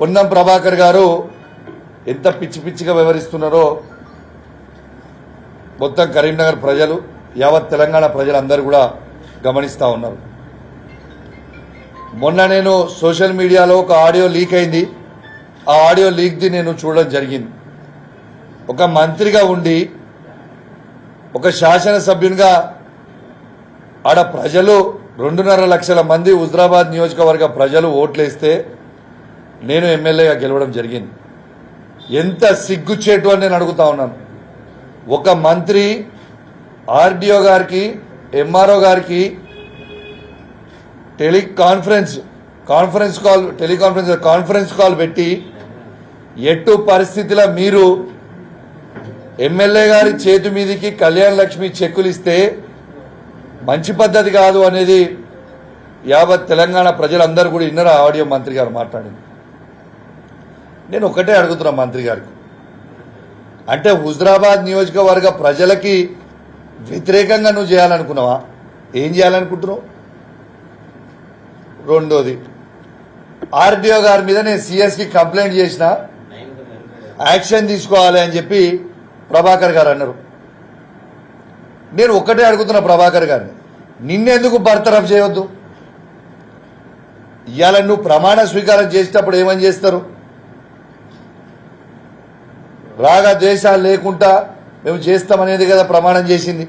పొన్నం ప్రభాకర్ గారు ఎంత పిచ్చి పిచ్చిగా వ్యవహరిస్తున్నారో మొత్తం కరీంనగర్ ప్రజలు యావత్ తెలంగాణ ప్రజలందరూ కూడా గమనిస్తూ ఉన్నారు. మొన్న నేను సోషల్ మీడియాలో ఒక ఆడియో లీక్ అయింది. ఆ ఆడియో లీక్ది నేను చూడడం జరిగింది. ఒక మంత్రిగా ఉండి ఒక శాసనసభ్యునిగా ఆడ ప్రజలు రెండున్నర లక్షల మంది హుజరాబాద్ నియోజకవర్గ ప్రజలు ఓట్లేస్తే నేను ఎమ్మెల్యేగా గెలవడం జరిగింది. ఎంత సిగ్గుచేటు అని నేను అడుగుతా ఉన్నాను. ఒక మంత్రి ఆర్డీఓ గారికి ఎంఆర్ఓ గారికి teleconference conference call teleconference conference call పెట్టి ఎట్టు పరిస్థితిలో మీరు ఎమ్మెల్యే గారి చేతి మీదకి కళ్యాణ లక్ష్మి చెక్కులు ఇస్తే మంచి పద్ధతి కాదు అనేది యావత్ తెలంగాణ ప్రజలందరూ కూడా ఇన్నర ఆడియో మంత్రి గారు మాట్లాడింది. నేను ఒకటే అడుగుతున్నా మంత్రి గారికి. అంటే హుజరాబాద్ నియోజకవర్గ ప్రజలకి వ్యతిరేకంగా నువ్వు చేయాలనుకున్నావా? ఏం చేయాలనుకుంటున్నావు? రెండోది ఆర్డీఓ గారి మీద నేను సిఎస్కి కంప్లైంట్ చేసిన యాక్షన్ తీసుకోవాలి అని చెప్పి ప్రభాకర్ గారు అన్నారు. నేను ఒక్కటే అడుగుతున్నా ప్రభాకర్ గారిని. నిన్నెందుకు బర్తరఫ్ చేయొద్దు? ఇవాళ నువ్వు ప్రమాణ స్వీకారం చేసేటప్పుడు ఏమని చేస్తారు? రాగద్వేషాలు లేకుండా మేము చేస్తామనేది కదా ప్రమాణం చేసింది.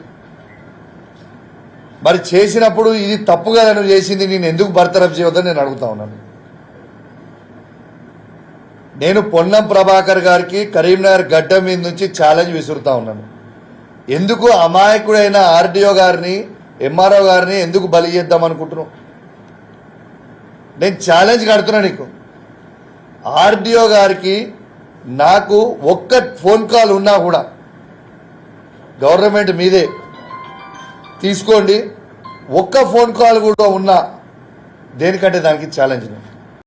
మరి చేసినప్పుడు ఇది తప్పు కదా నువ్వు చేసింది నేను ఎందుకు బర్తరఫ్ చేయవద్దని నేను అడుగుతా ఉన్నాను. నేను పొన్నం ప్రభాకర్ గారికి కరీంనగర్ గడ్డ మీద నుంచి ఛాలెంజ్ విసురుతా ఉన్నాను. ఎందుకు అమాయకుడైన ఆర్డీఓ గారిని ఎంఆర్ఓ గారిని ఎందుకు బలి చేద్దాం అనుకుంటున్నావు? నేను ఛాలెంజ్ కడుతున్నా నీకు. ఆర్డీఓ గారికి నాకు ఒక్క ఫోన్ కాల్ ఉన్నా కూడా గవర్నమెంట్ మీదే తీసుకోండి. ఒక్క ఫోన్ కాల్ కూడా ఉన్నా దేనికంటే దానికి ఛాలెంజ్ నేను